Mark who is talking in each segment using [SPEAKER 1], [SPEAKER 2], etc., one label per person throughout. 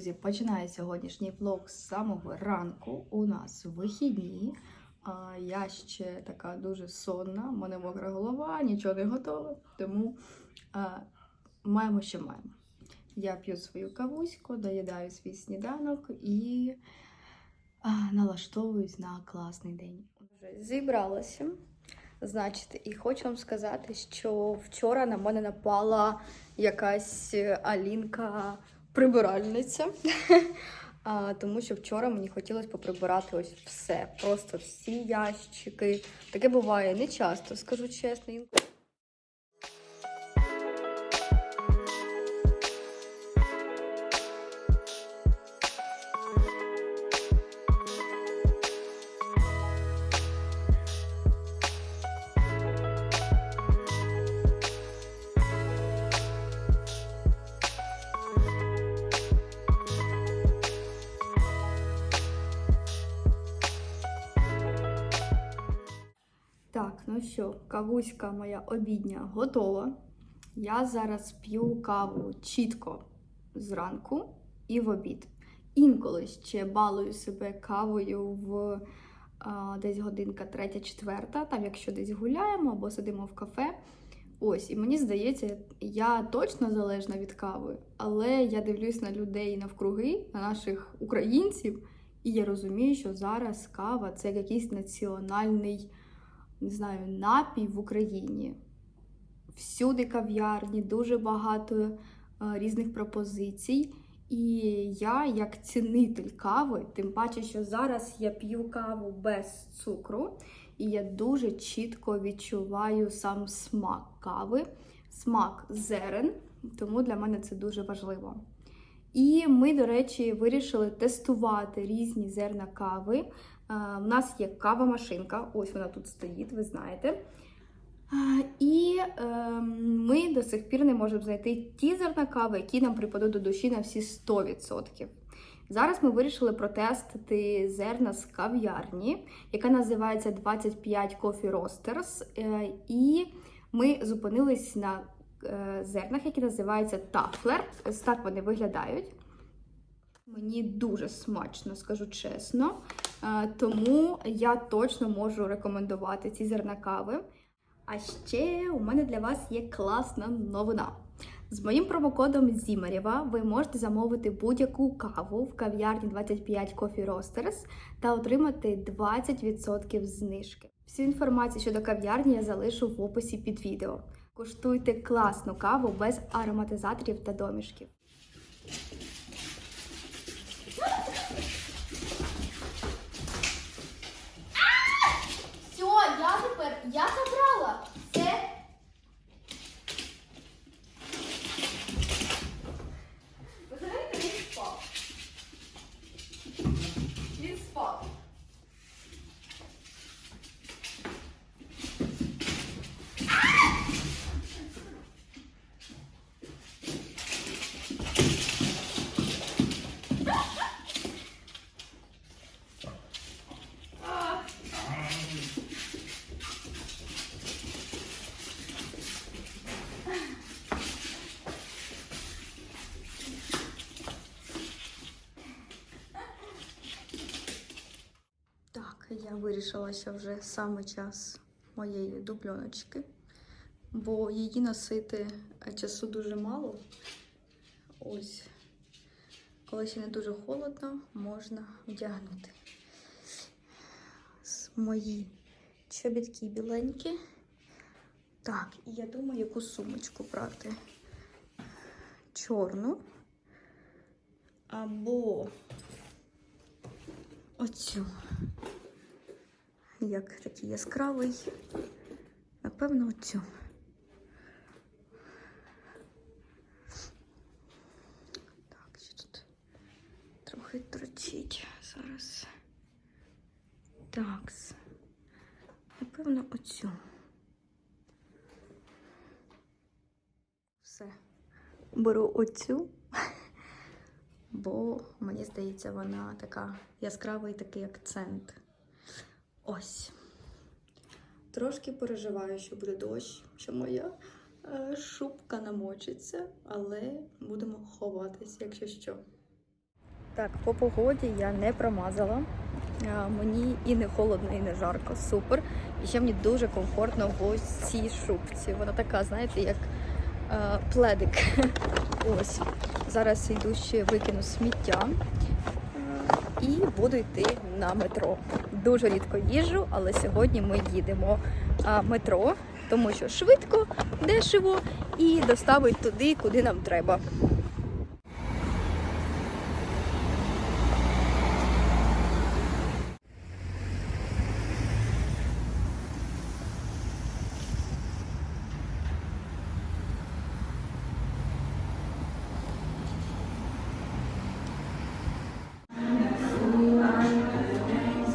[SPEAKER 1] Друзі, починаю сьогоднішній влог з самого ранку. У нас вихідні. Я ще така дуже сонна, в мене мокра голова, нічого не готова. Тому а, маємо, що маємо. Я п'ю свою кавуську, доїдаю свій сніданок і а, налаштовуюсь на класний день. Зібралася. Значить, і хочу вам сказати, що вчора на мене напала якась Алінка прибиральниця. А, тому що вчора мені хотілося поприбирати ось все. Просто всі ящики. Таке буває не часто, скажу чесно. Що, кавуська моя обідня готова. Я зараз п'ю каву чітко зранку і в обід. Інколи ще балую себе кавою в а, десь годинка третя-четверта, там якщо десь гуляємо або сидимо в кафе. Ось, і мені здається, я точно залежна від кави, але я дивлюсь на людей навкруги, на наших українців, і я розумію, що зараз кава це якийсь національний не знаю, напій в Україні. Всюди кав'ярні, дуже багато е, різних пропозицій. І я, як цінитель кави, тим паче, що зараз я п'ю каву без цукру, і я дуже чітко відчуваю сам смак кави, смак зерен, тому для мене це дуже важливо. І ми, до речі, вирішили тестувати різні зерна кави. У нас є кава-машинка, ось вона тут стоїть, ви знаєте. І е, ми до сих пір не можемо знайти ті зерна кави, які нам припадуть до душі на всі 100%. Зараз ми вирішили протестити зерна з кав'ярні, яка називається 25 Coffee Roasters. Е, І ми зупинились на е, зернах, які називаються тафлер. Ось так вони виглядають. Мені дуже смачно, скажу чесно. Е, Тому я точно можу рекомендувати ці зерна кави. А ще у мене для вас є класна новина. З моїм промокодом Зімарєва ви можете замовити будь-яку каву в кав'ярні 25 Coffee Roasters та отримати 20% знижки. Всю інформацію щодо кав'ярні я залишу в описі під відео. Куштуйте класну каву без ароматизаторів та домішків. Все, я тепер я забрала. Це. Ви знаєте, він спав. Він спав. Так, я вирішила, вже саме час моєї дубльоночки, бо її носити часу дуже мало. Ось, коли ще не дуже холодно, можна вдягнути. Мої чобітки біленькі. Так, і я думаю, яку сумочку брати. Чорну. Або оцю як такий яскравий. Напевно, оцю. Так, що тут трохи торчить зараз. Так. Напевно, оцю. Все. Беру оцю, бо мені здається, вона така яскравий такий акцент. Ось. Трошки переживаю, що буде дощ, що моя Е, Шубка намочиться, але будемо ховатись, якщо що. Так, по погоді я не промазала. А, Мені і не холодно, і не жарко. Супер. І ще мені дуже комфортно в ось цій шубці. Вона така, знаєте, як е, пледик. Ось. Зараз йду ще викину сміття е, і буду йти на метро. Дуже рідко їжджу, але сьогодні ми їдемо метро, тому що швидко, дешево і доставить туди, куди нам треба.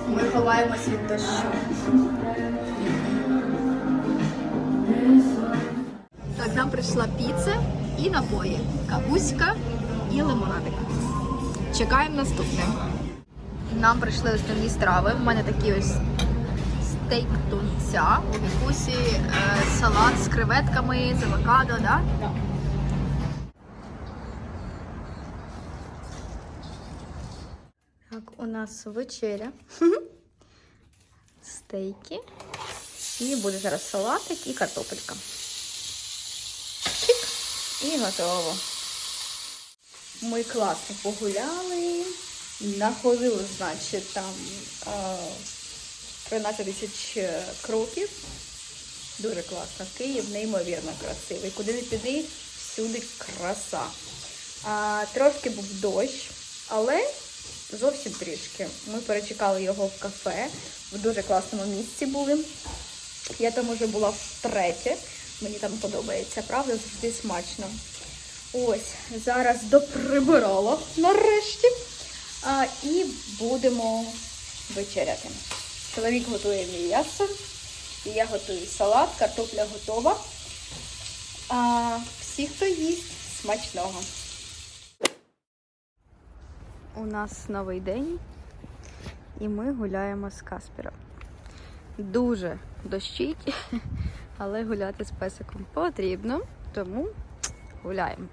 [SPEAKER 1] Ми ховаємось від дощу. Так, нам прийшла піца і напої. Кавуська і лимонадик. Чекаємо наступне. Нам прийшли основні страви. У мене такі ось стейк тунця у вікусі, е, салат з креветками, з авокадо, да? Так, у нас вечеря. Стейки. І буде зараз салатик і картопелька. Чик. І готово. Ми класно погуляли. Находили, значить, там е, 13 тисяч кроків. Дуже класно. Київ неймовірно красивий. Куди не піди, всюди краса. А, трошки був дощ, але зовсім трішки. Ми перечекали його в кафе. В дуже класному місці були. Я там уже була втретє. Мені там подобається, правда, завжди смачно. Ось, зараз доприбирала нарешті. А, і будемо вечеряти. Чоловік готує м'ясо, я готую салат, картопля готова. А, всі, хто їсть, смачного. У нас новий день, і ми гуляємо з Каспером. Дуже дощить, але гуляти з песиком потрібно, тому гуляємо.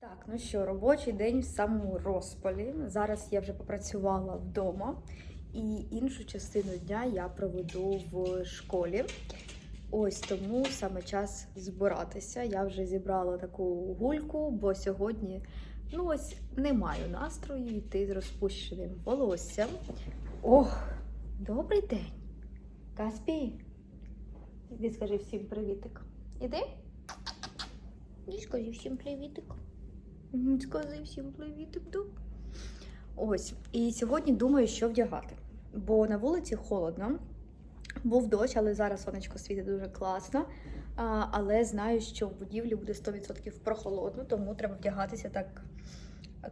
[SPEAKER 1] Так, ну що, робочий день в самому розпалі. Зараз я вже попрацювала вдома, і іншу частину дня я проведу в школі. Ось тому саме час збиратися. Я вже зібрала таку гульку, бо сьогодні ну ось не маю настрою йти з розпущеним волоссям. Ох, добрий день. Каспій. Іди скажи всім привітик. Іди? Іди скажи всім привітик. Скажи всім привітик, да? Ось. І сьогодні думаю, що вдягати. Бо на вулиці холодно. Був дощ, але зараз сонечко світить дуже класно. Але знаю, що в будівлі буде 100% прохолодно, тому треба вдягатися так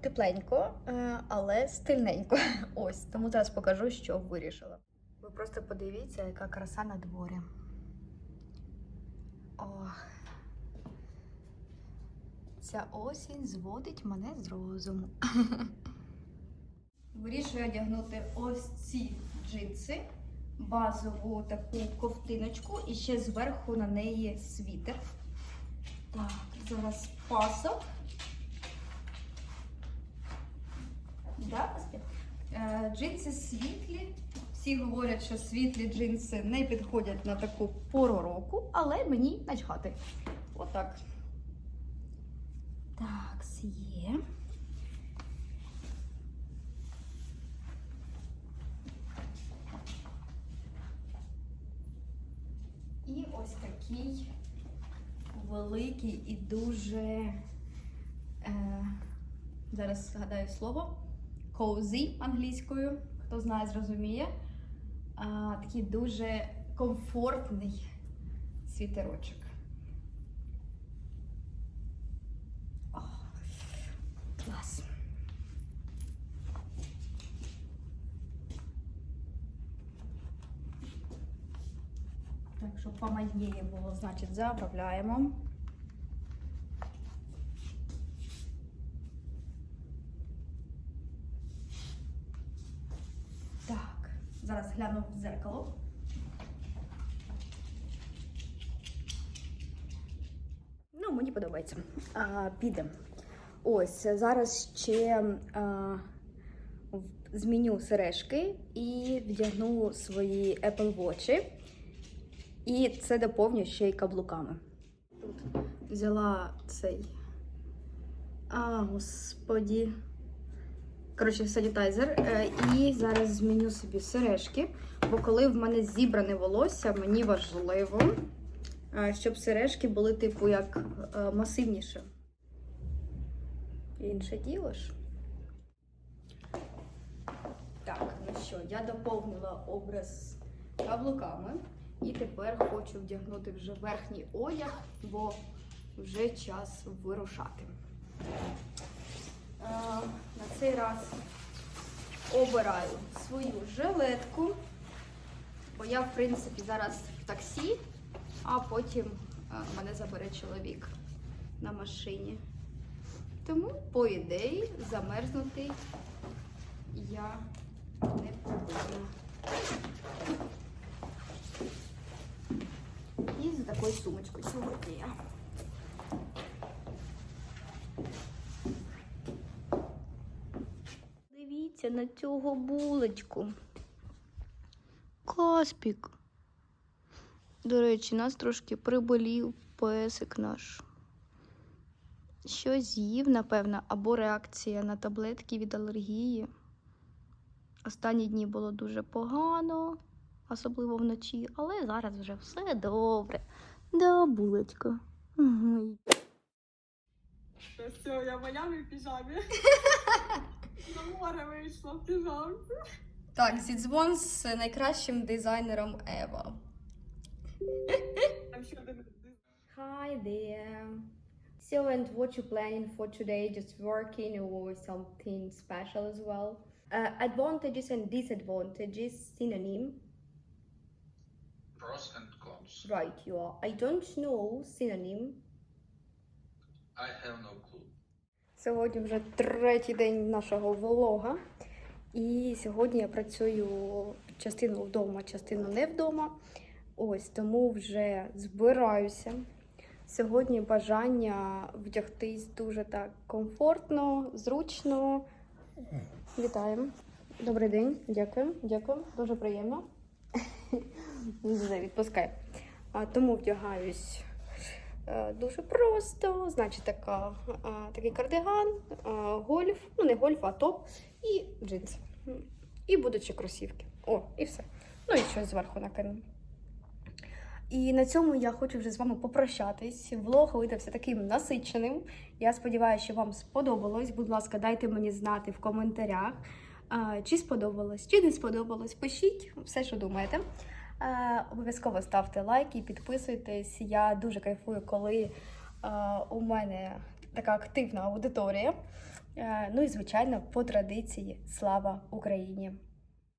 [SPEAKER 1] тепленько, е, але стильненько. Ось, тому зараз покажу, що вирішила. Ви просто подивіться, яка краса на дворі. Ох. Ця осінь зводить мене з розуму. Вирішую одягнути ось ці джинси, базову таку ковтиночку і ще зверху на неї світер. Так, зараз пасок. Да, Е, Джинси світлі. Всі говорять, що світлі джинси не підходять на таку пору року, але мені начхати. Отак. Так, є. І ось такий великий і дуже, е, зараз згадаю слово, cozy англійською, хто знає, зрозуміє. А, такий дуже комфортний світерочок. Клас. Щоб помадніє було, значить, заправляємо. Так, зараз гляну в дзеркало. подобається. А, піде. Ось зараз ще а, зміню сережки і вдягну свої Apple Watch. І це доповню ще й каблуками. Тут взяла цей. А, господі. Коротше, санітайзер. Е, І зараз зміню собі сережки. Бо коли в мене зібране волосся, мені важливо, е, щоб сережки були, типу, як е, масивніше. Інше діло ж. Так, ну що, я доповнила образ каблуками. І тепер хочу вдягнути вже верхній одяг, бо вже час вирушати. Е, На цей раз обираю свою жилетку, бо я, в принципі, зараз в таксі, а потім е, мене забере чоловік на машині. Тому, по ідеї, замерзнути я не повинна. І з такою сумочкою сьогодні я. Дивіться на цього булочку. Каспік. До речі, нас трошки приболів песик наш. Щось з'їв, напевно, або реакція на таблетки від алергії. Останні дні було дуже погано, особливо вночі, але зараз вже все добре. Да, булочка. Угу.
[SPEAKER 2] Все, я в Майамі в піжамі. На море вийшла в піжамці.
[SPEAKER 1] Так, зідзвон з найкращим дизайнером Ева. Hi there. So, and what you planning for today? Just working or something special as well? Uh, advantages and disadvantages synonym.
[SPEAKER 3] Pros and cons.
[SPEAKER 1] Right, you are. I don't know synonym.
[SPEAKER 3] I have no clue.
[SPEAKER 1] Сьогодні вже третій день нашого влога. І сьогодні я працюю частину вдома, частину не вдома. Ось тому вже збираюся. Сьогодні бажання вдягтись дуже так комфортно, зручно. Вітаємо. Добрий день, дякую, дякую, дуже приємно. Все, відпускай. А, тому вдягаюсь е, дуже просто. Значить, така, а, такий кардиган, а, гольф, ну не гольф, а топ і джинси. М. І будуть ще кросівки. О, і все. Ну і щось зверху накину. І на цьому я хочу вже з вами попрощатись. Влог видався таким насиченим. Я сподіваюся, що вам сподобалось. Будь ласка, дайте мені знати в коментарях, чи сподобалось, чи не сподобалось. Пишіть все, що думаєте. Е, Обов'язково ставте лайки, підписуйтесь. Я дуже кайфую, коли е, у мене така активна аудиторія. Е, Ну і звичайно, по традиції, слава Україні!